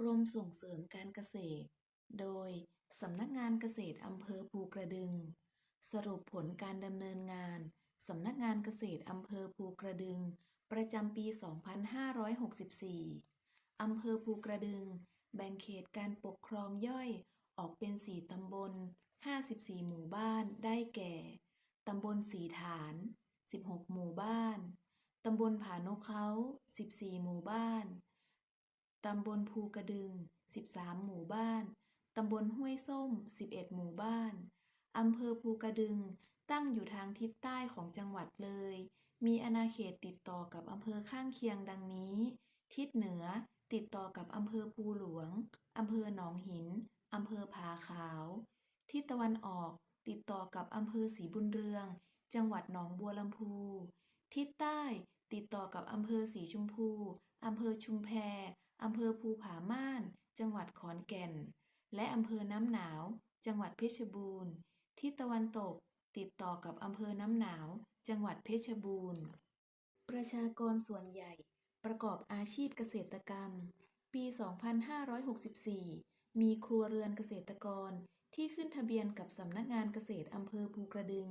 กรมส่งเสริมการเกษตร โดยสำนักงานเกษตรอำเภอภูกระดึง สรุปผลการดำเนินงานสำนักงานเกษตรอำเภอภูกระดึง ประจำปี 2564 อำเภอภูกระดึง แบ่งเขตการปกครองย่อยออกเป็น 4 ตำบล 54 หมู่บ้านได้แก่ ตำบลสีฐาน 16 หมู่บ้าน ตำบลผานกเขา 14 หมู่บ้าน ตำบลภูกระดึง 13 หมู่บ้าน ตำบลห้วยส้ม 11 หมู่บ้าน อำเภอภูกระดึง ตั้งอยู่ทางทิศใต้ของจังหวัดเลย มีอาณาเขตติดต่อกับอำเภอข้างเคียงดังนี้ ทิศเหนือติดต่อกับอำเภอภูหลวง อำเภอหนองหิน อำเภอผาขาว ทิศตะวันออกติดต่อกับอำเภอศรีบุญเรือง จังหวัดหนองบัวลำพู ทิศใต้ติดต่อกับอำเภอสีชมพู อำเภอชุมแพ อำเภอภูผาม่าน จังหวัดขอนแก่น และอำเภอน้ำหนาว จังหวัดเพชรบูรณ์ทิศตะวันตกติดต่อกับอำเภอน้ำหนาว จังหวัดเพชรบูรณ์ ประชากรส่วนใหญ่ ประกอบอาชีพเกษตรกรรม ปี 2564 มีครัวเรือนเกษตรกรที่ขึ้นทะเบียนกับสำนักงานเกษตรอำเภอภูกระดึง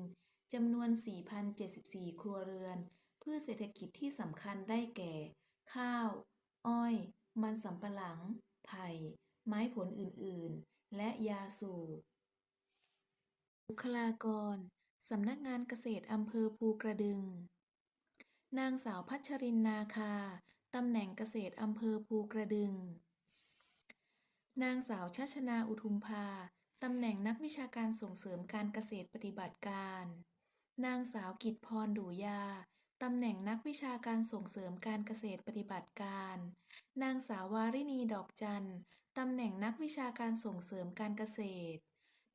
จำนวน 4,074 ครัวเรือน พืชเศรษฐกิจที่สำคัญได้แก่ ข้าว อ้อย มันสำปะหลัง ไผ่ ไม้ผลอื่นๆ และยาสูบบุคลากร สำนักงานเกษตรอำเภอภูกระดึง นางสาวพัชรินนาคา ตำแหน่งเกษตรอำเภอภูกระดึง นางสาวชัชนาอุทุมภา ตำแหน่งนักวิชาการส่งเสริมการเกษตรปฏิบัติการ นางสาวกิตพรดูยา ตำแหน่งนักวิชาการส่งเสริมการเกษตรปฏิบัติการ นางสาววารินีดอกจันต์ตำแหน่งนักวิชาการส่งเสริมการเกษตร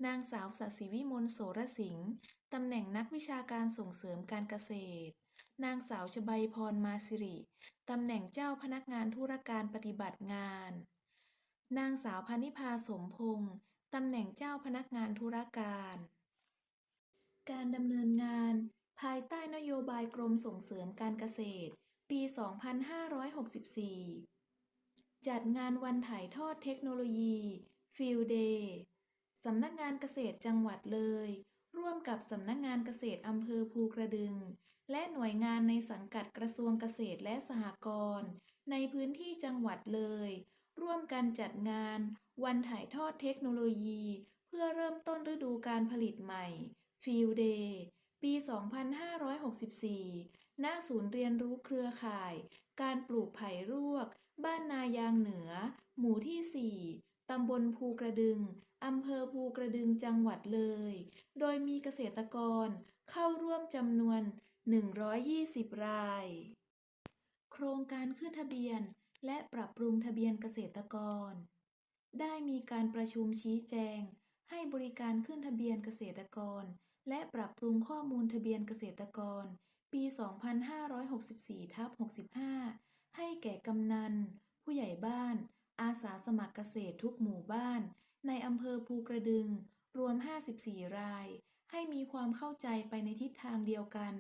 นางสาวสศิวิมลโสรสิงห์ตำแหน่งนักวิชาการส่งเสริมการเกษตร นางสาวชบัยพรมาสิริ ตำแหน่งเจ้าพนักงานธุรการปฏิบัติงาน นางสาวพานิพาสมพงษ์ตำแหน่งเจ้าพนักงานธุรการ การดำเนินงาน ภายใต้นโยบายกรมส่งเสริมการเกษตร ปี 2564 จัดงานวันถ่ายทอดเทคโนโลยี Field Day สำนักงานเกษตรจังหวัดเลย ร่วมกับสำนักงานเกษตรอำเภอภูกระดึง และหน่วยงานในสังกัดกระทรวงเกษตรและสหกรณ์ในพื้นที่จังหวัดเลย ร่วมกันจัดงาน วันถ่ายทอดเทคโนโลยี เพื่อเริ่มต้นฤดูการผลิตใหม่ Field Day ปี 2564 ณ ศูนย์เรียนรู้เครือข่าย การปลูกไผ่รวก บ้านนายางเหนือ หมู่ที่ 4 ตำบลภูกระดึง อำเภอภูกระดึงจังหวัดเลย โดยมีเกษตรกรเข้าร่วมจำนวน 120 ราย โครงการขึ้นทะเบียนและปรับปรุงทะเบียนเกษตรกร ได้มีการประชุมชี้แจง ให้บริการขึ้นทะเบียนเกษตรกร และปรับปรุงข้อมูลทะเบียนเกษตรกร ปี 2564ทับ65 ให้แก่กำนัน ผู้ใหญ่บ้าน อาสาสมัครเกษตรทุกหมู่บ้าน ในอำเภอภูกระดึง รวม 54 ราย ให้มีความเข้าใจไปในทิศทางเดียวกัน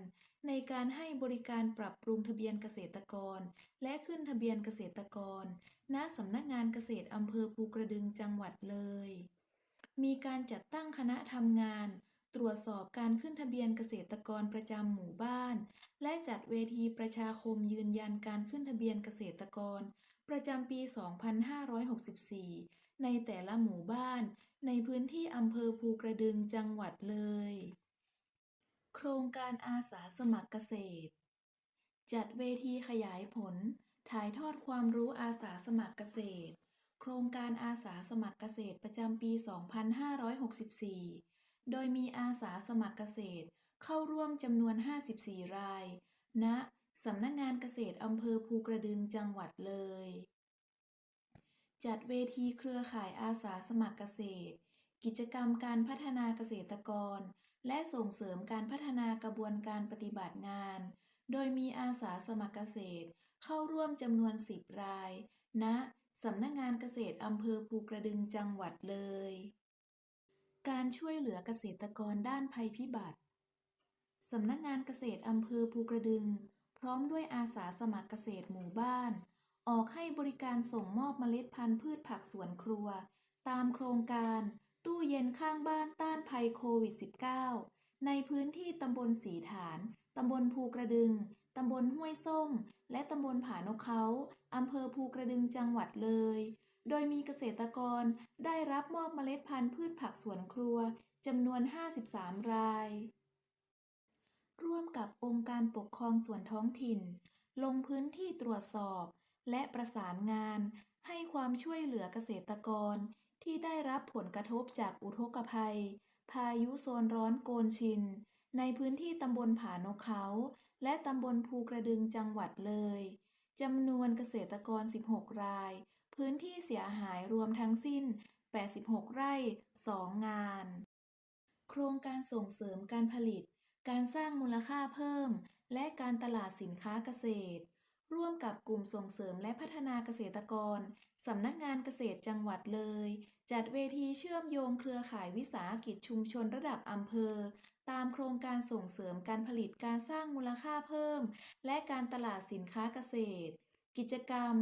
ในการให้บริการปรับปรุงทะเบียนเกษตรกร และขึ้นทะเบียนเกษตรกร ณ สำนักงานเกษตรอำเภอภูกระดึงจังหวัดเลย มีการจัดตั้งคณะทำงาน ตรวจสอบการขึ้นทะเบียนเกษตรกรประจำหมู่บ้าน และจัดเวทีประชาคมยืนยันการขึ้นทะเบียนเกษตรกร ประจำปี 2564 ในแต่ละหมู่บ้าน ในพื้นที่อำเภอภูกระดึงจังหวัดเลย โครงการอาสาสมัครเกษตร จัดเวทีขยายผล ถ่ายทอดความรู้อาสาสมัครเกษตร โครงการอาสาสมัครเกษตรประจำปี 2564 โดยมีอาสาสมัครเกษตร เข้าร่วมจำนวน 54 รายณสำนักงานเกษตรอำเภอภูกระดึงจังหวัดเลย จัดเวทีเครือข่ายอาสาสมัครเกษตร กิจกรรมการพัฒนาเกษตรกร และส่งเสริมการพัฒนากระบวนการปฏิบัติงาน โดยมีอาสาสมัครเกษตร เข้าร่วมจำนวน 10 รายณสำนักงานเกษตรอำเภอภูกระดึงจังหวัดเลย การช่วยเหลือเกษตรกรด้านภัยพิบัติ สำนักงานเกษตรอำเภอภูกระดึง พร้อมด้วยอาสาสมัครเกษตรหมู่บ้าน ออกให้บริการส่งมอบเมล็ดพันธุ์พืชผักสวนครัว ตามโครงการ ตู้เย็นข้างบ้านต้านภัยโควิด -19 ในพื้นที่ตำบลสีฐาน ตำบลภูกระดึง ตำบลห้วยส้ม และตำบลผานกเขาอำเภอภูกระดึงจังหวัดเลย โดยมีเกษตรกรได้รับมอบเมล็ดพันธุ์พืชผักสวนครัวจำนวน 53 ราย ร่วมกับองค์การปกครองส่วนท้องถิ่น ลงพื้นที่ตรวจสอบ และประสานงานให้ความช่วยเหลือเกษตรกรที่ได้รับผลกระทบจากอุทกภัย พายุโซนร้อนโกนชิน ในพื้นที่ตำบลผานกเขา และตำบลภูกระดึงจังหวัดเลยจำนวนเกษตรกร 16 ราย พื้นที่เสียหายรวมทั้งสิ้น 86 ไร่ 2 งาน โครงการส่งเสริมการผลิต การสร้างมูลค่าเพิ่ม และการตลาดสินค้าเกษตร ร่วมกับกลุ่มส่งเสริมและพัฒนาเกษตรกร สำนักงานเกษตรจังหวัดเลย จัดเวทีเชื่อมโยงเครือข่ายวิสาหกิจชุมชนระดับอำเภอ ตามโครงการส่งเสริมการผลิตการสร้างมูลค่าเพิ่ม และการตลาดสินค้าเกษตร กิจกรรม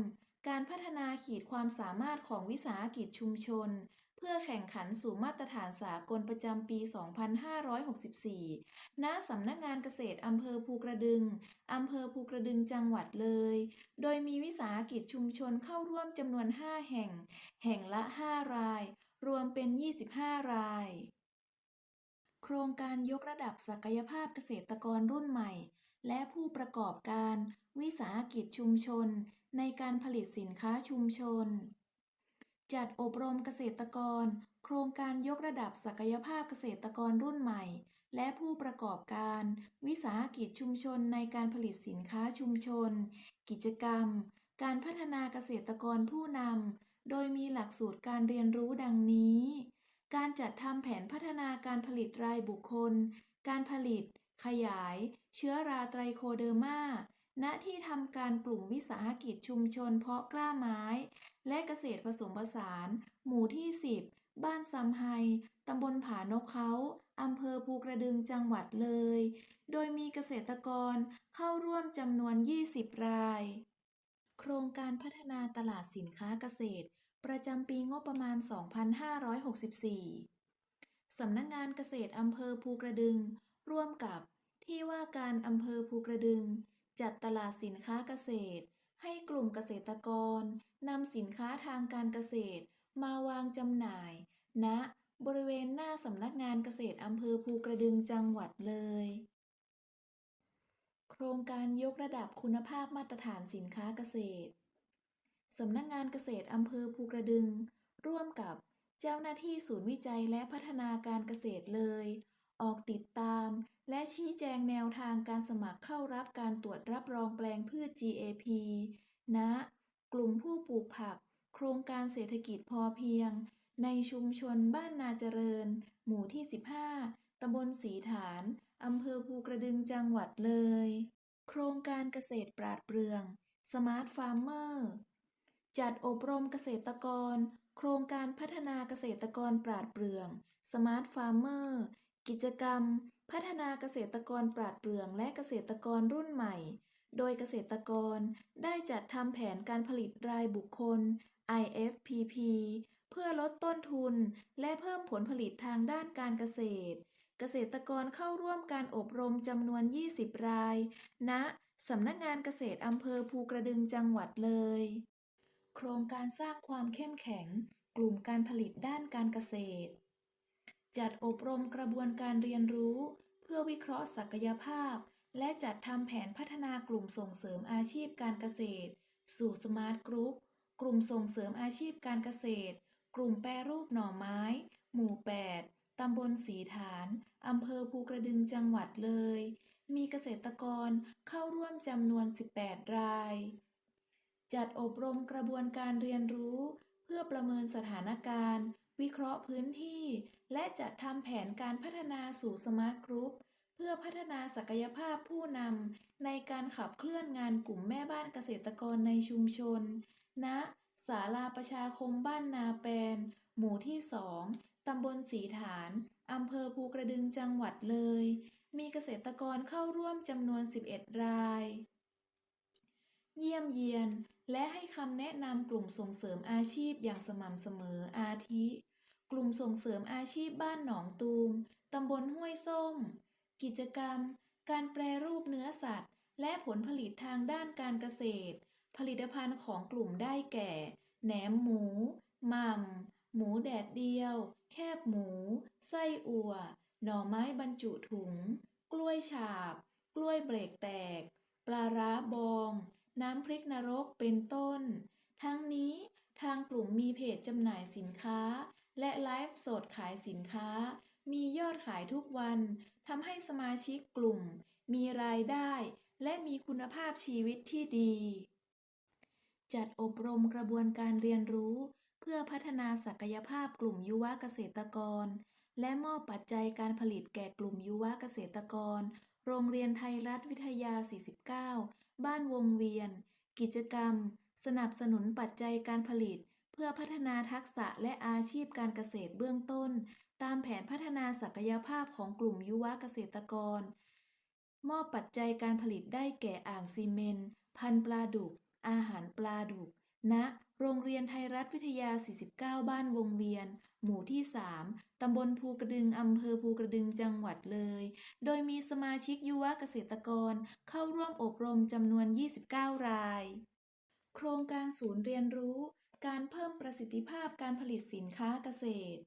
การพัฒนาขีดความสามารถของวิสาหกิจชุมชน เพื่อแข่งขันสู่มาตรฐานสากลประจำปี 2564 ณ สำนักงานเกษตรอำเภอภูกระดึง อำเภอภูกระดึงจังหวัดเลย โดยมีวิสาหกิจชุมชนเข้าร่วมจำนวน 5 แห่ง แห่งละ 5 ราย รวมเป็น 25 ราย โครงการยกระดับศักยภาพเกษตรกรรุ่นใหม่ และผู้ประกอบการ วิสาหกิจชุมชน ในการผลิตสินค้าชุมชน จัดอบรมเกษตรกร โครงการยกระดับศักยภาพเกษตรกรรุ่นใหม่ และผู้ประกอบการ วิสาหกิจชุมชนในการผลิตสินค้าชุมชน กิจกรรม การพัฒนาเกษตรกรผู้นำ โดยมีหลักสูตรการเรียนรู้ดังนี้ การจัดทำแผนพัฒนาการผลิตรายบุคคล การผลิต ขยาย เชื้อราไตรโคเดอร์มา ณที่ทำการกลุ่มวิสาหกิจชุมชนเพาะกล้าไม้ และเกษตรผสมผสาน หมู่ที่ 10 บ้านซำไฮตำบลผานกเขาอำเภอภูกระดึงจังหวัดเลย โดยมีเกษตรกรเข้าร่วมจำนวน 20 ราย โครงการพัฒนาตลาดสินค้าเกษตร ประจำปีงบประมาณ 2564 สำนักงานเกษตรอำเภอภูกระดึง ร่วมกับที่ว่าการอำเภอภูกระดึง จัดตลาดสินค้าเกษตร ให้กลุ่มเกษตรกรนำสินค้าทางการเกษตร มาวางจำหน่ายณบริเวณหน้าสำนักงานเกษตรอำเภอภูกระดึงจังหวัดเลย โครงการยกระดับคุณภาพมาตรฐานสินค้าเกษตร สำนักงานเกษตรอำเภอภูกระดึง ร่วมกับเจ้าหน้าที่ศูนย์วิจัยและพัฒนาการเกษตรเลย ออกติดตาม และชี้แจงแนวทางการสมัครเข้ารับการตรวจรับรองแปลงพืช GAP ณกลุ่มผู้ปลูกผัก โครงการเศรษฐกิจพอเพียง ในชุมชนบ้านนาเจริญ หมู่ที่ 15 ตำบลสีฐาน อำเภอภูกระดึงจังหวัดเลย โครงการเกษตรปราดเปรื่อง Smart Farmer จัดอบรมเกษตรกร โครงการพัฒนาเกษตรกรปราดเปรื่อง Smart Farmer กิจกรรม พัฒนาเกษตรกรปราดเปรื่อง และเกษตรกรรุ่นใหม่ โดยเกษตรกรได้จัดทำแผนการผลิตรายบุคคล IFPP เพื่อลดต้นทุน และเพิ่มผลผลิตทางด้านการเกษตร เกษตรกรเข้าร่วมการอบรมจำนวน 20 รายณสำนักงานเกษตรอำเภอภูกระดึงจังหวัดเลย โครงการสร้างความเข้มแข็ง กลุ่มการผลิตด้านการเกษตร จัดอบรมกระบวนการเรียนรู้ เพื่อวิเคราะห์ศักยภาพ และจัดทำแผนพัฒนากลุ่มส่งเสริมอาชีพการเกษตร สู่สมาร์ทกรุ๊ปกลุ่มส่งเสริมอาชีพการเกษตร กลุ่มแปรรูปหน่อไม้ หมู่ 8 ตำบลสีฐาน อำเภอภูกระดึงจังหวัดเลย มีเกษตรกรเข้าร่วมจำนวน 18 ราย จัดอบรมกระบวนการเรียนรู้ เพื่อประเมินสถานการณ์ วิเคราะห์พื้นที่ และจัดทำแผนการพัฒนาสู่สมาร์ทกรุ๊ปเพื่อพัฒนาศักยภาพผู้นำในการขับเคลื่อนงานกลุ่มแม่บ้านเกษตรกรในชุมชนณศาลาประชาคมบ้านนาแปน หมู่ที่2ตำบลสีฐานอำเภอภูกระดึงจังหวัดเลย มีเกษตรกรเข้าร่วมจำนวน 11 ราย เยี่ยมเยียน และให้คำแนะนำกลุ่มส่งเสริมอาชีพอย่างสม่ำเสมออาทิ กลุ่มส่งเสริมอาชีพบ้านหนองตูม ตำบลห้วยส้ม กิจกรรม การแปรรูปเนื้อสัตว์ และผลผลิตทางด้านการเกษตร ผลิตภัณฑ์ของกลุ่มได้แก่ แหนมหมูหม่ำหมูแดดเดียว แคบหมู ไส้อั่ว หน่อไม้บรรจุถุง กล้วยฉาบ กล้วยเบรกแตก ปลาร้าบอง น้ำพริกนรกเป็นต้น ทั้งนี้ทางกลุ่มมีเพจจำหน่ายสินค้า และไลฟ์สดขายสินค้า มียอดขายทุกวันทำให้สมาชิกกลุ่ม มีรายได้ และมีคุณภาพชีวิตที่ดี จัดอบรมกระบวนการเรียนรู้ เพื่อพัฒนาศักยภาพกลุ่มยุวเกษตรกร และมอบปัจจัยการผลิตแก่กลุ่มยุวเกษตรกร โรงเรียนไทยรัฐวิทยา 49 บ้านวงเวียน กิจกรรม สนับสนุนปัจจัยการผลิต พื่อพัฒนาทักษะและอาชีพการเกษตรเบื้องต้น ตามแผนพัฒนาศักยภาพของกลุ่มยุวเกษตรกร มอบปัจจัยการผลิตได้แก่อ่างซีเมนต์พันปลาดุก อาหารปลาดุกณโรงเรียนไทยรัฐวิทยา 49 บ้านวงเวียน หมู่ที่ 3 ตำบลภูกระดึง อำเภอภูกระดึง จังหวัดเลย โดยมีสมาชิกยุวเกษตรกรเข้าร่วมอบรมจำนวน 29 ราย โครงการศูนย์เรียนรู้ การเพิ่มประสิทธิภาพการผลิตสินค้าเกษตร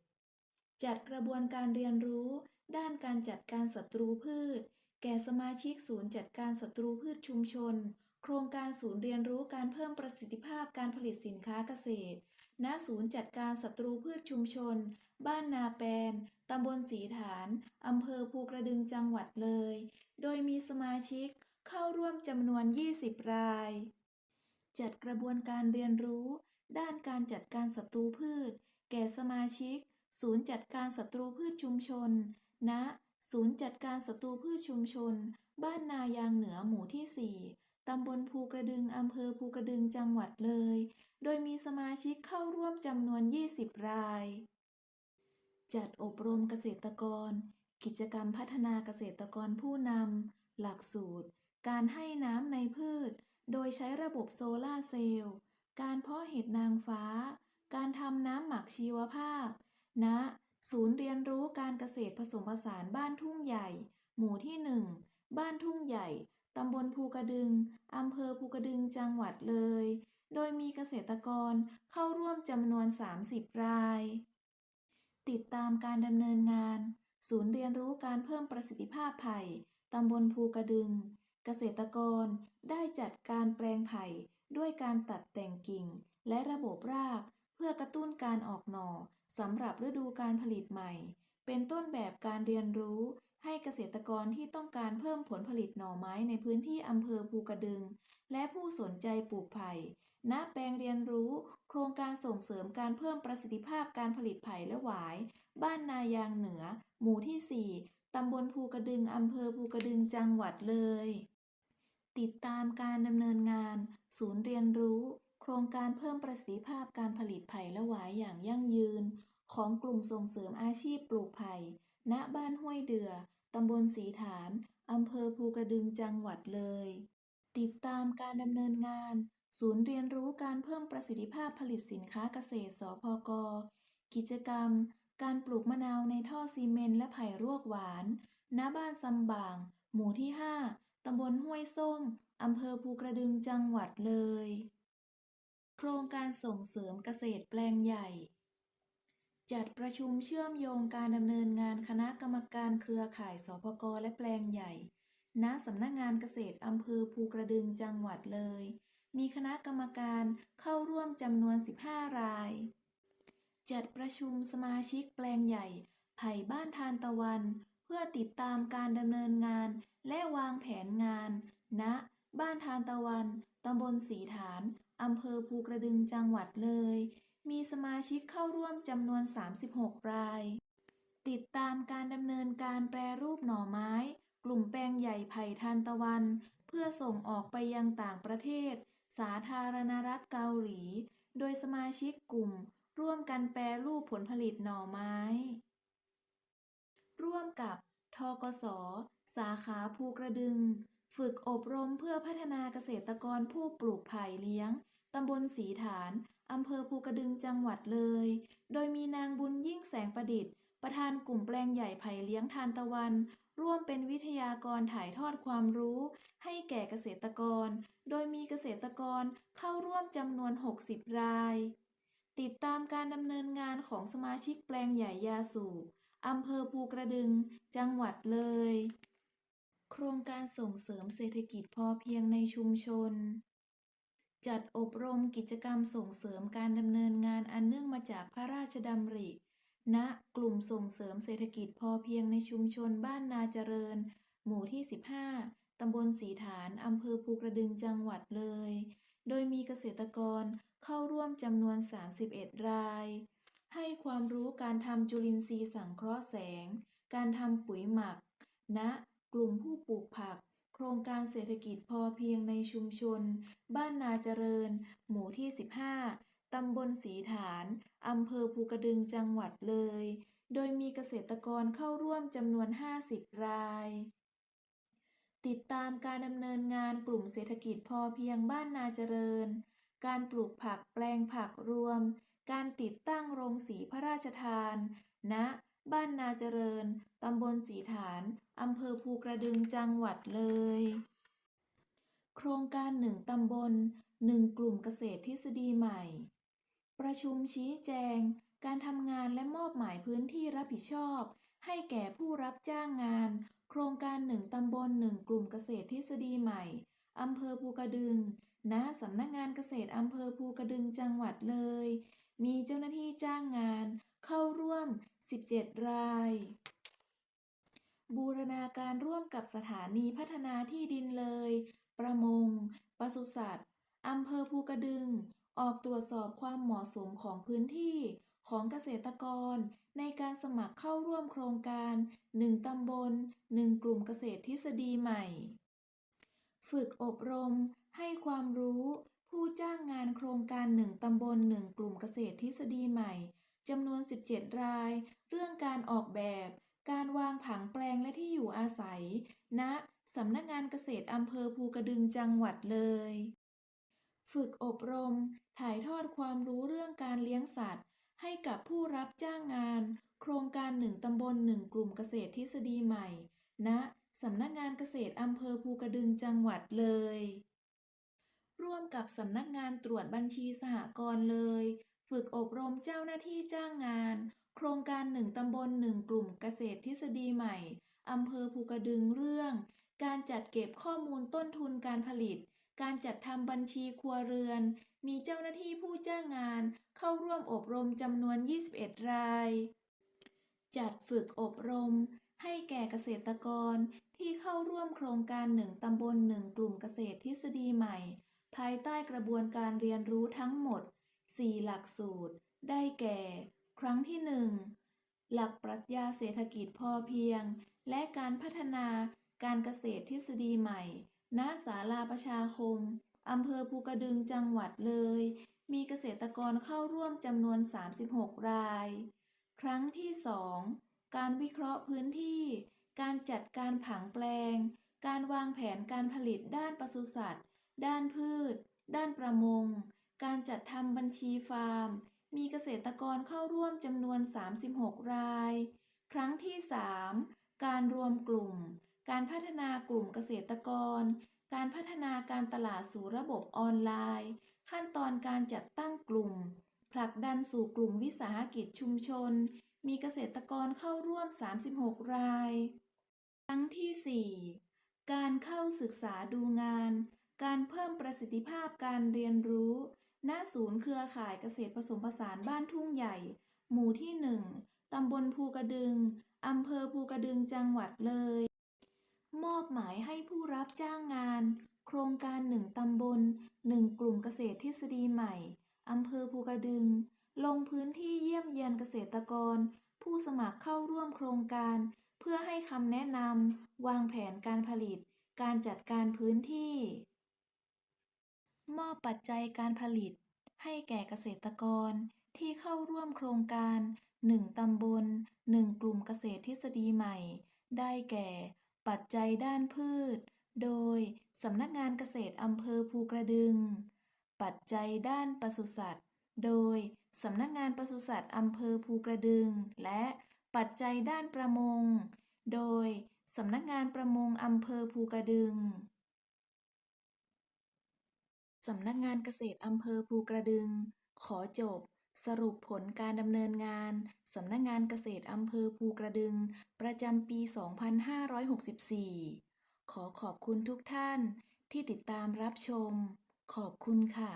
จัดกระบวนการเรียนรู้ ด้านการจัดการศัตรูพืช แก่สมาชิกศูนย์จัดการศัตรูพืชชุมชน โครงการศูนย์เรียนรู้การเพิ่มประสิทธิภาพการผลิตสินค้าเกษตร ณ ศูนย์จัดการศัตรูพืชชุมชน บ้านนาแปนตำบลสีฐานอำเภอภูกระดึงจังหวัดเลย โดยมีสมาชิกเข้าร่วมจำนวน 20 ราย จัดกระบวนการเรียนรู้ ด้านการจัดการศัตรูพืช แก่สมาชิก ศูนย์จัดการศัตรูพืชชุมชน ณ ศูนย์จัดการศัตรูพืชชุมชน บ้านนายางเหนือหมู่ที่ 4 ตำบลภูกระดึง อำเภอภูกระดึงจังหวัดเลย โดยมีสมาชิกเข้าร่วมจำนวน 20 ราย จัดอบรมเกษตรกร กิจกรรมพัฒนาเกษตรกรผู้นำ หลักสูตร การให้น้ำในพืช โดยใช้ระบบโซลาเซลล์ การเพาะเห็ดนางฟ้า การทำน้ำหมักชีวภาพณศูนย์เรียนรู้การเกษตรผสมผสานบ้านทุ่งใหญ่ หมู่ที่ 1 บ้านทุ่งใหญ่ตำบลภูกระดึงอำเภอภูกระดึงจังหวัดเลย โดยมีเกษตรกรเข้าร่วมจำนวน 30 ราย ติดตามการดำเนินงาน ศูนย์เรียนรู้การเพิ่มประสิทธิภาพไผ่ตำบลภูกระดึง เกษตรกรได้จัดการแปลงไผ่ ด้วยการตัดแต่งกิ่งและระบบราก เพื่อกระตุ้นการออกหน่อสำหรับฤดูการผลิตใหม่ เป็นต้นแบบการเรียนรู้ให้เกษตรกรที่ต้องการเพิ่มผลผลิตหน่อไม้ในพื้นที่อำเภอภูกระดึง และผู้สนใจปลูกไผ่ณแปลงเรียนรู้ โครงการส่งเสริมการเพิ่มประสิทธิภาพการผลิตไผ่และหวาย บ้านนายางเหนือ หมู่ที่ 4 ตำบลภูกระดึง อำเภอภูกระดึงจังหวัดเลย ติดตามการดำเนินงาน ศูนย์เรียนรู้ โครงการเพิ่มประสิทธิภาพการผลิตไผ่และหวายอย่างยั่งยืน ของกลุ่มส่งเสริมอาชีพปลูกไผ่ ณ บ้านห้วยเดือ ตำบลสีฐาน อำเภอภูกระดึงจังหวัดเลย ติดตามการดำเนินงาน ศูนย์เรียนรู้การเพิ่มประสิทธิภาพผลิตสินค้าเกษตร สพก กิจกรรม การปลูกมะนาวในท่อซีเมนต์และไผ่รวกหวาน ณ บ้านซำบาง หมู่ที่ 5ตำบลห้วยส้ม อำเภอภูกระดึงจังหวัดเลย โครงการส่งเสริมเกษตรแปลงใหญ่ จัดประชุมเชื่อมโยงการดำเนินงานคณะกรรมการเครือข่ายสพกและแปลงใหญ่ ณ สำนักงานเกษตรอำเภอภูกระดึงจังหวัดเลย มีคณะกรรมการเข้าร่วมจำนวน 15 ราย จัดประชุมสมาชิกแปลงใหญ่ไผ่บ้านทานตะวัน เพื่อติดตามการดำเนินงานและวางแผนงานณ บ้านทานตะวัน ตำบลสีฐาน อำเภอภูกระดึงจังหวัดเลย มีสมาชิกเข้าร่วมจำนวน 36 ราย ติดตามการดำเนินการแปรรูปหน่อไม้ กลุ่มแปลงใหญ่ไผ่ทานตะวัน เพื่อส่งออกไปยังต่างประเทศ สาธารณรัฐเกาหลี โดยสมาชิกกลุ่ม ร่วมกันแปรรูปผลผลิตหน่อไม้ ร่วมกับทกส สาขาภูกระดึง ฝึกอบรมเพื่อพัฒนาเกษตรกรผู้ปลูกไผ่เลี้ยง ตำบลสีฐาน อำเภอภูกระดึงจังหวัดเลย โดยมีนางบุญยิ่งแสงประดิษฐ์ ประธานกลุ่มแปลงใหญ่ไผ่เลี้ยงทานตะวัน ร่วมเป็นวิทยากรถ่ายทอดความรู้ ให้แก่เกษตรกร โดยมีเกษตรกรเข้าร่วมจำนวน 60 ราย ติดตามการดำเนินงานของสมาชิกแปลงใหญ่ยาสูบอำเภอภูกระดึง จังหวัดเลย โครงการส่งเสริมเศรษฐกิจพอเพียงในชุมชน จัดอบรมกิจกรรมส่งเสริมการดำเนินงานอันเนื่องมาจากพระราชดำริ ณ กลุ่มส่งเสริมเศรษฐกิจพอเพียงในชุมชนบ้านนาเจริญ หมู่ที่ 15 ตำบลสีฐาน อำเภอภูกระดึงจังหวัดเลย โดยมีเกษตรกรเข้าร่วมจำนวน 31 ราย ให้ความรู้การทำจุลินทรีย์สังเคราะห์แสง การทำปุ๋ยหมักณ กลุ่มผู้ปลูกผัก โครงการเศรษฐกิจพอเพียงในชุมชน บ้านนาเจริญ หมู่ที่ 15 ตำบลสีฐาน อำเภอภูกระดึงจังหวัดเลย โดยมีเกษตรกรเข้าร่วมจำนวน 50 ราย ติดตามการดำเนินงานกลุ่มเศรษฐกิจพอเพียงบ้านนาเจริญ การปลูกผักแปลงผักรวม การติดตั้งโรงสีพระราชทานณบ้านนาเจริญ ตำบลสีฐาน อำเภอภูกระดึงจังหวัดเลย โครงการหนึ่งตำบลหนึ่งกลุ่มเกษตรทฤษฎีใหม่ ประชุมชี้แจง การทำงานและมอบหมายพื้นที่รับผิดชอบ ให้แก่ผู้รับจ้างงาน โครงการหนึ่งตำบลหนึ่งกลุ่มเกษตรทฤษฎีใหม่อำเภอภูกระดึงณสำนักงานเกษตรอำเภอภูกระดึงจังหวัดเลย มีเจ้าหน้าที่จ้างงานเข้าร่วม 17 ราย บูรณาการร่วมกับสถานีพัฒนาที่ดินเลย ประมง ปศุสัตว์อำเภอภูกระดึง ออกตรวจสอบความเหมาะสมของพื้นที่ของเกษตรกร ในการสมัครเข้าร่วมโครงการ 1 ตำบล 1 กลุ่มเกษตรทฤษฎีใหม่ ฝึกอบรม ให้ความรู้ ผู้จ้างงานโครงการ 1 ตำบล 1 กลุ่มเกษตรทฤษฎีใหม่จำนวน 17 ราย เรื่องการออกแบบ การวางผังแปลงและที่อยู่อาศัยณสำนักงานเกษตรอำเภอภูกระดึงจังหวัดเลย ฝึกอบรม ถ่ายทอดความรู้เรื่องการเลี้ยงสัตว์ ให้กับผู้รับจ้างงาน โครงการหนึ่งตำบลหนึ่งกลุ่มเกษตรทฤษฎีใหม่ณสำนักงานเกษตรอำเภอภูกระดึงจังหวัดเลย ร่วมกับสำนักงานตรวจบัญชีสหกรณ์เลย ฝึกอบรมเจ้าหน้าที่จ้างงาน โครงการหนึ่งตำบลหนึ่งกลุ่มเกษตรทฤษฎีใหม่อำเภอภูกระดึงเรื่อง การจัดเก็บข้อมูลต้นทุนการผลิต การจัดทำบัญชีครัวเรือน มีเจ้าหน้าที่ผู้จ้างงาน เข้าร่วมอบรมจำนวน 21 ราย จัดฝึกอบรม ให้แก่เกษตรกรที่เข้าร่วมโครงการหนึ่งตำบลหนึ่งกลุ่มเกษตรทฤษฎีใหม่ ภายใต้กระบวนการเรียนรู้ทั้งหมด 4 หลักสูตร ได้แก่ ครั้งที่ 1 หลักปรัชญาเศรษฐกิจพอเพียง และการพัฒนาการเกษตรทฤษฎีใหม่ ณ ศาลาประชาคม อำเภอภูกระดึงจังหวัดเลย มีเกษตรกรเข้าร่วมจำนวน 36 ราย ครั้งที่ 2 การวิเคราะห์พื้นที่ การจัดการผังแปลง การวางแผนการผลิตด้านปศุสัตว์ ด้านพืช ด้านประมง การจัดทำบัญชีฟาร์ม มีเกษตรกรเข้าร่วมจำนวน 36 ราย ครั้งที่ 3 การรวมกลุ่ม การพัฒนากลุ่มเกษตรกร การพัฒนาการตลาดสู่ระบบออนไลน์ ขั้นตอนการจัดตั้งกลุ่ม ผลักดันสู่กลุ่มวิสาหกิจชุมชน มีเกษตรกรเข้าร่วม 36 ราย ครั้งที่ 4 การเข้าศึกษาดูงาน การเพิ่มประสิทธิภาพการเรียนรู้ ณศูนย์เครือข่ายเกษตรผสมผสานบ้านทุ่งใหญ่ หมู่ที่ 1 ตำบลภูกระดึง อำเภอภูกระดึงจังหวัดเลย มอบหมายให้ผู้รับจ้างงาน โครงการหนึ่งตำบลหนึ่งกลุ่มเกษตรทฤษฎีใหม่ อำเภอภูกระดึง ลงพื้นที่เยี่ยมเยียนเกษตรกร ผู้สมัครเข้าร่วมโครงการ เพื่อให้คำแนะนำ วางแผนการผลิต การจัดการพื้นที่ มอบปัจจัยการผลิต ให้แก่เกษตรกรที่เข้าร่วมโครงการ 1 ตำบล 1 กลุ่มเกษตรทฤษฎีใหม่ ได้แก่ ปัจจัยด้านพืช โดยสำนักงานเกษตรอำเภอภูกระดึง ปัจจัยด้านปศุสัตว์ โดยสำนักงานปศุสัตว์อำเภอภูกระดึง และปัจจัยด้านประมง โดยสำนักงานประมงอำเภอภูกระดึง สำนักงานเกษตรอำเภอภูกระดึง ขอจบ สรุปผลการดำเนินงาน สำนักงานเกษตรอำเภอภูกระดึง ประจำปี 2564 ขอขอบคุณทุกท่านที่ติดตามรับชม ขอบคุณค่ะ